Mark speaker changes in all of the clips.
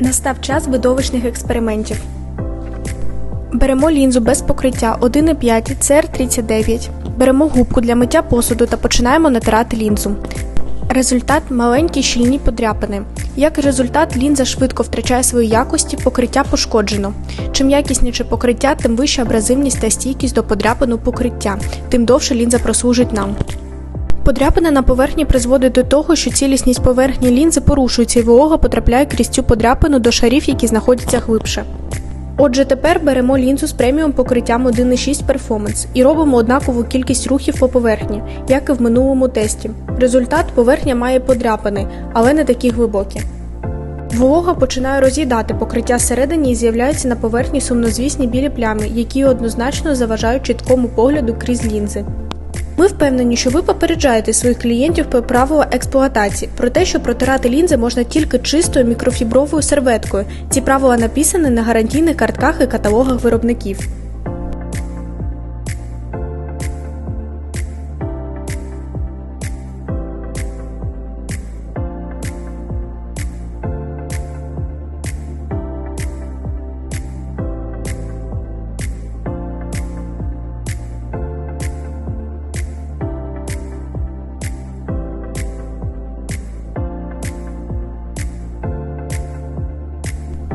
Speaker 1: Настав час видовищних експериментів. Беремо лінзу без покриття 1,5 CR39. Беремо губку для миття посуду та починаємо натирати лінзу. Результат маленькі щільні подряпини. Як результат, лінза швидко втрачає свої якості, покриття пошкоджено. Чим якісніше покриття, тим вища абразивність та стійкість до подряпину покриття, тим довше лінза прослужить нам. Подряпина на поверхні призводить до того, що цілісність поверхні лінзи порушується і волога потрапляє крізь цю подряпину до шарів, які знаходяться глибше. Отже, тепер беремо лінзу з преміум покриттям 1.6 Performance і робимо однакову кількість рухів по поверхні, як і в минулому тесті. Результат поверхня має подряпини, але не такі глибокі. Волога починає роз'їдати покриття всередині і з'являються на поверхні сумнозвісні білі плями, які однозначно заважають чіткому погляду крізь лінзи. Ми впевнені, що ви попереджаєте своїх клієнтів про правила експлуатації, про те, що протирати лінзи можна тільки чистою мікрофібровою серветкою. Ці правила написані на гарантійних картках і каталогах виробників.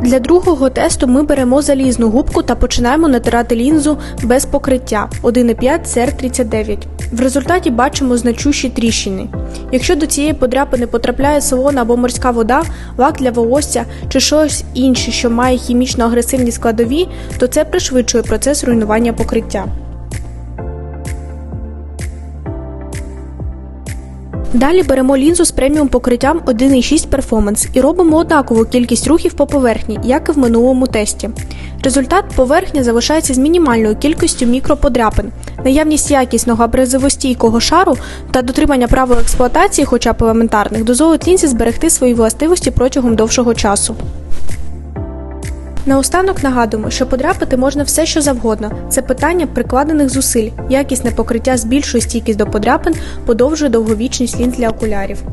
Speaker 1: Для другого тесту ми беремо залізну губку та починаємо натирати лінзу без покриття 1,5 CR39. В результаті бачимо значущі тріщини. Якщо до цієї подряпини потрапляє солона або морська вода, лак для волосся чи щось інше, що має хімічно агресивні складові, то це пришвидшує процес руйнування покриття. Далі беремо лінзу з преміум покриттям 1.6 Performance і робимо однакову кількість рухів по поверхні, як і в минулому тесті. Результат поверхня залишається з мінімальною кількістю мікроподряпин. Наявність якісного абразивостійкого шару та дотримання правил експлуатації, хоча б елементарних, дозволить лінзі зберегти свої властивості протягом довшого часу. Наостанок нагадуємо, що подряпати можна все, що завгодно. Це питання прикладених зусиль. Якісне покриття збільшує стійкість до подряпин, подовжує довговічність лінз для окулярів.